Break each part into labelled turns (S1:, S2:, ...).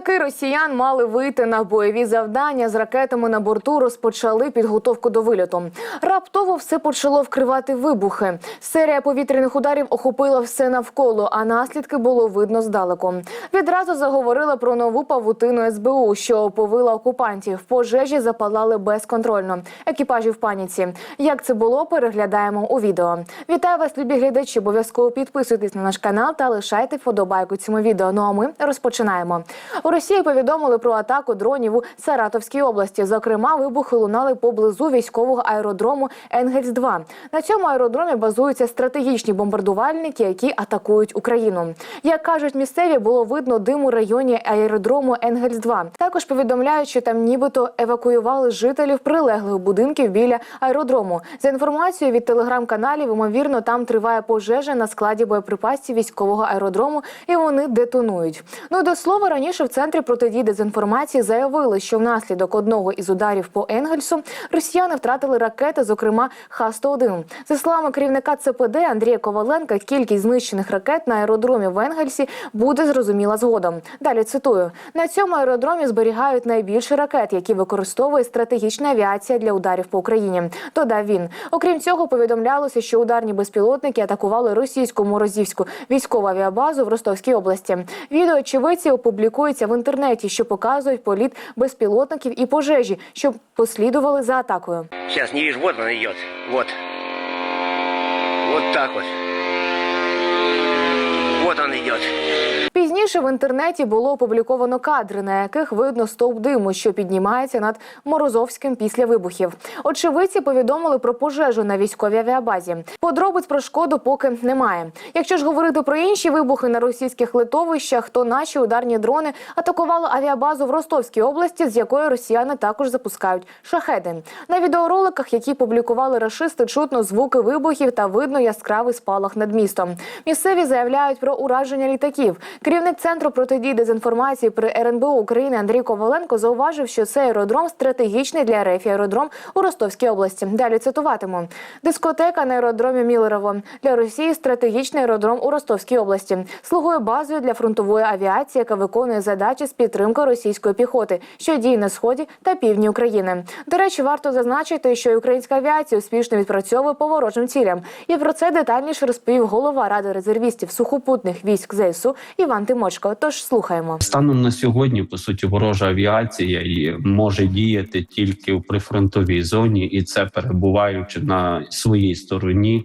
S1: Літаки росіян мали вийти на бойові завдання з ракетами на борту. Розпочали підготовку до вильоту. Раптово все почало вкривати вибухи. Серія повітряних ударів охопила все навколо, а наслідки було видно здалеку. Відразу заговорила про нову павутину СБУ, що оповила окупантів. Пожежі запалали безконтрольно. Екіпажі в паніці. Як це було, переглядаємо у відео. Вітаю вас, любі глядачі. Обов'язково підписуйтесь на наш канал та лишайте вподобайку цьому відео. Ну а ми розпочинаємо. Росії повідомили про атаку дронів у Саратовській області. Зокрема, вибухи лунали поблизу військового аеродрому Енгельс 2 На цьому аеродромі базуються стратегічні бомбардувальники, які атакують Україну. Як кажуть місцеві, було видно дим у районі аеродрому Енгельс 2 Також повідомляють, що там нібито евакуювали жителів прилеглих будинків біля аеродрому. За інформацією від телеграм-каналів, ймовірно, там триває пожежа на складі боєприпасів військового аеродрому, і вони детонують. Ну до слова, раніше в центрі протидії дезінформації заявили, що внаслідок одного із ударів по Енгельсу росіяни втратили ракети, зокрема Х-101. За словами керівника ЦПД Андрія Коваленка, кількість знищених ракет на аеродромі в Енгельсі буде зрозуміла згодом. Далі цитую: на цьому аеродромі зберігають найбільше ракет, які використовує стратегічна авіація для ударів по Україні. Додав він. Окрім цього, повідомлялося, що ударні безпілотники атакували російську морозівську військову авіабазу в Ростовській області. Відео очевидці опублікується в інтернеті, що показують політ безпілотників і пожежі, що послідували за атакою.
S2: Зараз не вижу, вот он идет. Вот. Вот так вот. Вот он идет.
S1: Пізніше в інтернеті було опубліковано кадри, на яких видно стовп диму, що піднімається над Морозовським після вибухів. Очевидці повідомили про пожежу на військовій авіабазі. Подробиць про шкоду поки немає. Якщо ж говорити про інші вибухи на російських литовищах, то наші ударні дрони атакували авіабазу в Ростовській області, з якої росіяни також запускають шахеди. На відеороликах, які публікували рашисти, чутно звуки вибухів та видно яскравий спалах над містом. Місцеві заявляють про ураження літаків. Керівник центру протидії дезінформації при РНБО України Андрій Коваленко зауважив, що цей аеродром стратегічний для РФ аеродром у Ростовській області. Далі цитуватиму: дискотека на аеродромі Мілерово для Росії стратегічний аеродром у Ростовській області. Слугує базою для фронтової авіації, яка виконує задачі з підтримки російської піхоти, що діє на сході та півдні України. До речі, варто зазначити, що українська авіація успішно відпрацьовує по ворожим цілям. І про це детальніше розповів голова ради резервістів сухопутних військ ЗСУ Іван Тимочко. Тож слухаємо.
S3: Станом на сьогодні, по суті, ворожа авіація і може діяти тільки в прифронтовій зоні, і це перебуваючи на своїй стороні,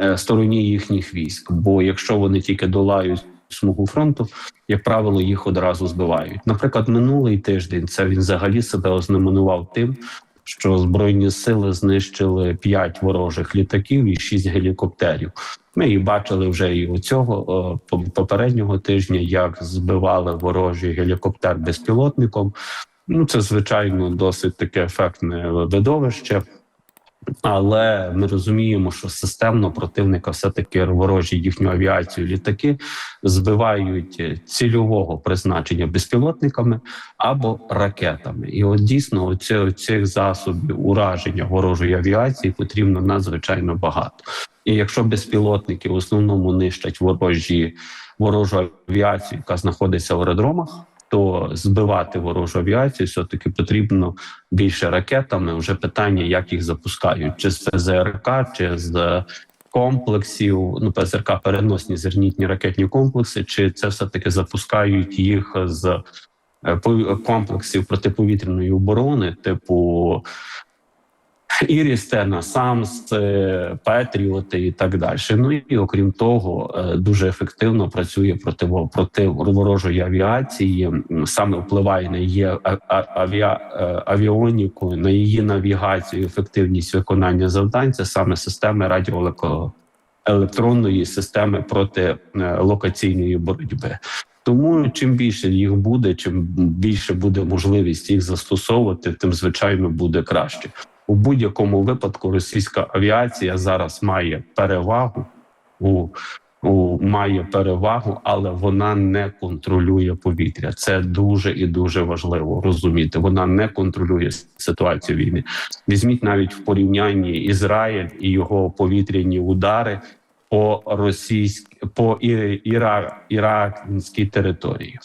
S3: е, стороні їхніх військ. Бо якщо вони тільки долають смугу фронту, як правило, їх одразу збивають. Наприклад, минулий тиждень це він взагалі себе ознаменував тим. Що збройні сили знищили п'ять ворожих літаків і шість гелікоптерів. Ми їх бачили вже і у цього попереднього тижня, як збивали ворожий гелікоптер безпілотником. Ну це звичайно досить таке ефектне видовище. Але ми розуміємо, що системно противника все таки ворожі їхню авіацію літаки збивають цільового призначення безпілотниками або ракетами. І от дійсно оці, цих засобів ураження ворожої авіації потрібно надзвичайно багато. І якщо безпілотники в основному нищать ворожі ворожу авіацію, яка знаходиться в аеродромах, то збивати ворожу авіацію все таки потрібно більше ракетами. Вже питання, як їх запускають, чи з ПЗРК, чи з комплексів. Ну ПЗРК переносні зернітні ракетні комплекси, чи це все таки запускають їх з е, комплексів протиповітряної оборони, типу Ірістена, Самс, Петріоти і так далі. Ну і окрім того, дуже ефективно працює проти проти ворожої авіації. Саме впливає на її авіа, авіоніку, на її навігацію, ефективність виконання завдань. Це саме системи радіоелектронної системи проти локаційної боротьби. Тому чим більше їх буде, чим більше буде можливість їх застосовувати, тим звичайно буде краще. У будь-якому випадку російська авіація зараз має перевагу у, у має перевагу, але вона не контролює повітря. Це дуже і дуже важливо розуміти. Вона не контролює ситуацію війни. Візьміть навіть в порівнянні Ізраїль і його повітряні удари по російській по іра, іракській території.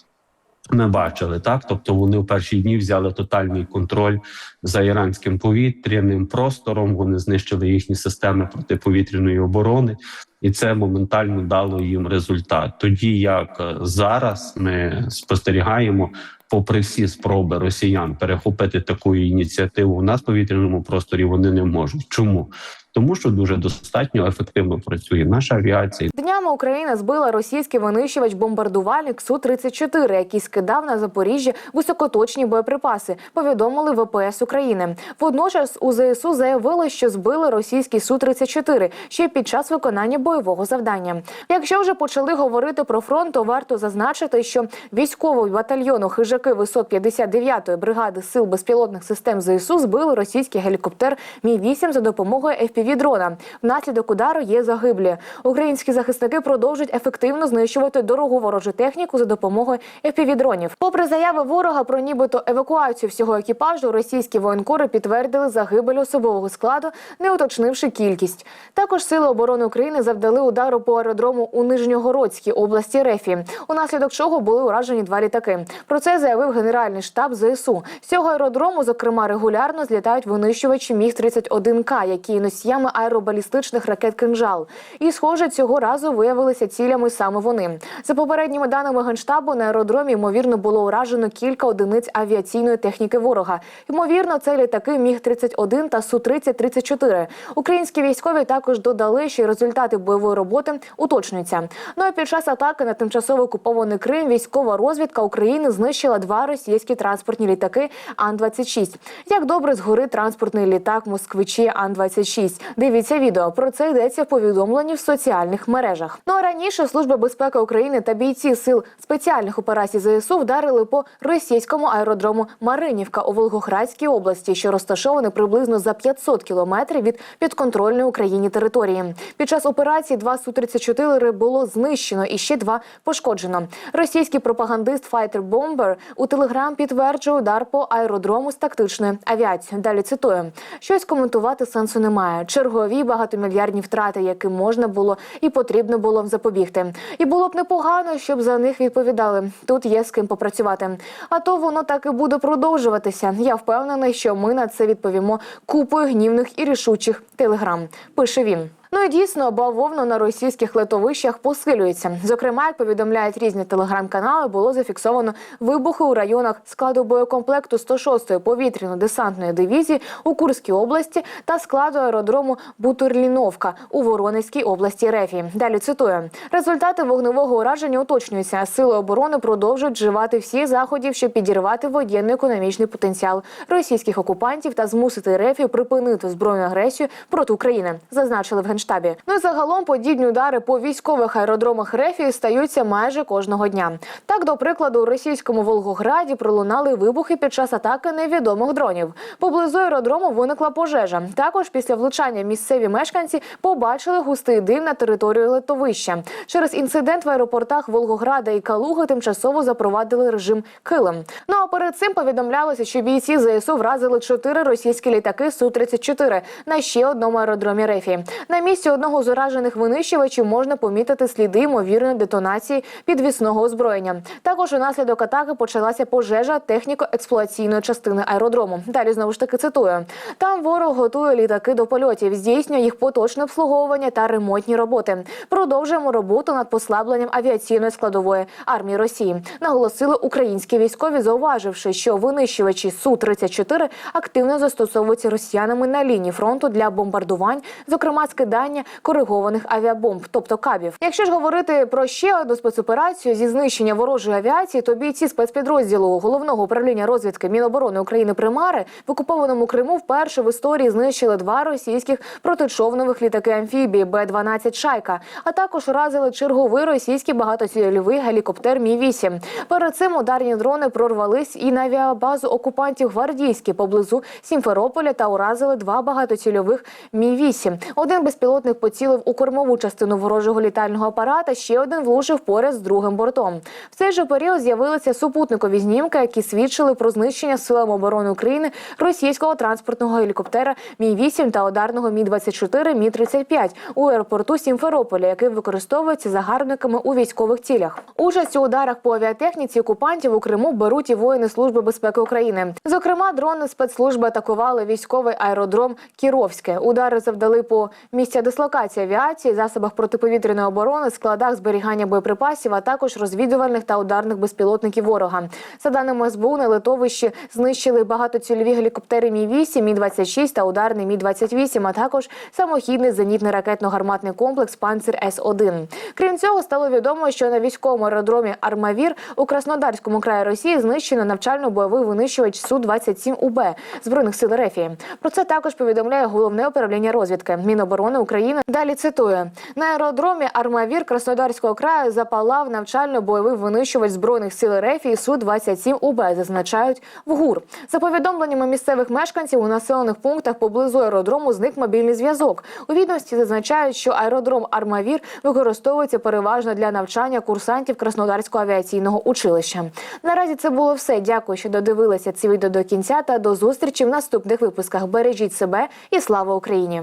S3: Ми бачили так, тобто вони в перші дні взяли тотальний контроль за іранським повітряним простором. Вони знищили їхні системи протиповітряної оборони, і це моментально дало їм результат. Тоді як е, зараз ми спостерігаємо, попри всі спроби росіян перехопити таку ініціативу у нас в повітряному просторі, вони не можуть. Чому? Тому що дуже достатньо ефективно працює наша авіація.
S1: Днями Україна збила російський винищувач бомбардувальник су 34 який скидав на Запоріжжя високоточні боєприпаси. Повідомили ВПС України. Водночас у ЗСУ заявили, що збили російський су 34 ще під час виконання бойового завдання. Якщо вже почали говорити про фронт, то варто зазначити, що військовий батальйону хижаки висот 59-ї бригади сил безпілотних систем ЗСУ збили російський гелікоптер Мі 8 за допомогою fpv дрона. Внаслідок удару є загиблі. Українські захисники продовжують ефективно знищувати дорогу ворожу техніку за допомогою fpv дронів. Попри заяви ворога про нібито евакуацію всього екіпажу, російські воєнкори підтвердили загибель особового складу, не уточнивши кількість. Також сили оборони України завдали удару по аеродрому у Нижньогородській області Рефі, унаслідок чого були уражені два літаки. Про це заявив Генеральний штаб ЗСУ. З цього аеродрому, зокрема, регулярно злітають винищувачі Міг 31 к які є носіями аеробалістичних ракет «Кинжал». І, схоже, цього разу виявилися цілями саме вони. За попередніми даними генштабу, на аеродромі ймовірно було уражено кілька одиниць авіаційної техніки ворога. Ймовірно, це літаки Міг 31 та Су 30 34 Українські військові також додали, що результати бойової роботи уточнюються. Ну а під час атаки на тимчасово окупований Крим військова розвідка України знищила два російські транспортні літаки Ан-26. Як добре згорить транспортний літак москвичі Ан-26. Дивіться відео. Про це йдеться в повідомленні в соціальних мережах. Ну а раніше Служба безпеки України та бійці сил спеціальних операцій ЗСУ вдарили по російському аеродрому Маринівка у Волгоградській області, що розташований приблизно за 500 кілометрів від підконтрольної Україні території. Під час операції два су 34 було знищено і ще два пошкоджено. Російський пропагандист Файтер Бомбер у телеграм підтверджує удар по аеродрому з тактичної авіації. Далі цитую: щось коментувати сенсу немає. Чергові багатомільярдні втрати, яким можна було і потрібно було запобігти. І було б непогано, щоб за них відповідали. Тут є з ким попрацювати. А то воно так і буде продовжуватися. Я впевнений, що ми на це відповімо купою гнівних і рішучих телеграм. Пише він. Ну і дійсно, бавовна на російських летовищах посилюється. Зокрема, як повідомляють різні телеграм-канали, було зафіксовано вибухи у районах складу боєкомплекту 106-ї повітряно-десантної дивізії у Курській області та складу аеродрому Бутурліновка у Воронезькій області Рефі. Далі цитую: результати вогневого ураження уточнюються. Сили оборони продовжують вживати всі заходів, щоб підірвати воєнно-економічний потенціал російських окупантів та змусити Рефі припинити збройну агресію проти України. Зазначили в генштабі. Ну і загалом подібні удари по військових аеродромах Рефі стаються майже кожного дня. Так, до прикладу, у російському Волгограді пролунали вибухи під час атаки невідомих дронів. Поблизу аеродрому виникла пожежа. Також після влучання місцеві мешканці побачили густий дим на території летовища. Через інцидент в аеропортах Волгограда і Калуги тимчасово запровадили режим Килим. Ну а перед цим повідомлялося, що бійці ЗСУ вразили чотири російські літаки су 34 на ще одному аеродромі Рефі. На місці одного з уражених винищувачів можна помітити сліди ймовірної детонації підвісного озброєння. Також унаслідок атаки почалася пожежа техніко-експлуатаційної частини аеродрому. Далі знову ж таки цитую: там ворог готує літаки до польотів, здійснює їх поточне обслуговування та ремонтні роботи. Продовжуємо роботу над послабленням авіаційної складової армії Росії. Наголосили українські військові, зауваживши, що винищувачі су 34 активно застосовуються росіянами на лінії фронту для бомбардувань, зокрема скидання коригованих авіабомб, тобто кабів. Якщо ж говорити про ще одну спецоперацію зі знищення ворожої авіації, то бійці спецпідрозділу головного управління розвідки Міноборони України Примари в окупованому Криму вперше в історії знищили два російських протичовнових літаки амфібії Б-12 Шайка, а також уразили черговий російський багатоцільовий гелікоптер Мі 8 Перед цим ударні дрони прорвались і на авіабазу окупантів Гвардійські поблизу Сімферополя та уразили два багатоцільових Мі 8 Один безпілотник безпілотник поцілив у кормову частину ворожого літального апарата. Ще один влучив поряд з другим бортом. В цей же період з'явилися супутникові знімки, які свідчили про знищення силам оборони України російського транспортного гелікоптера Мі 8 та ударного Мі 24 Мі 35 у аеропорту Сімферополя, який використовується загарбниками у військових цілях. Участь у ударах по авіатехніці окупантів у Криму беруть і воїни Служби безпеки України. Зокрема, дрони спецслужби атакували військовий аеродром Кіровське. Удари завдали по місця дислокації авіації, засобах протиповітряної оборони, складах зберігання боєприпасів, а також розвідувальних та ударних безпілотників ворога. За даними СБУ, на литовищі знищили багатоцільові гелікоптери Мі 8 Мі 26 та ударний Мі 28 а також самохідний зенітний ракетно-гарматний комплекс Панцир С 1 Крім цього, стало відомо, що на військовому аеродромі Армавір у Краснодарському краї Росії знищено навчально-бойовий винищувач су 27 УБ збройних сил РФ. Про це також повідомляє головне управління розвідки Міноборони України. Далі цитую на аеродромі Армавір Краснодарського краю запалав навчально-бойовий винищувач збройних сил РФ су 27 УБ. Зазначають в ГУР. За повідомленнями місцевих мешканців у населених пунктах поблизу аеродрому зник мобільний зв'язок. У відомості зазначають, що аеродром Армавір використовується переважно для навчання курсантів Краснодарського авіаційного училища. Наразі це було все. Дякую, що додивилися це відео до кінця та до зустрічі в наступних випусках. Бережіть себе і слава Україні!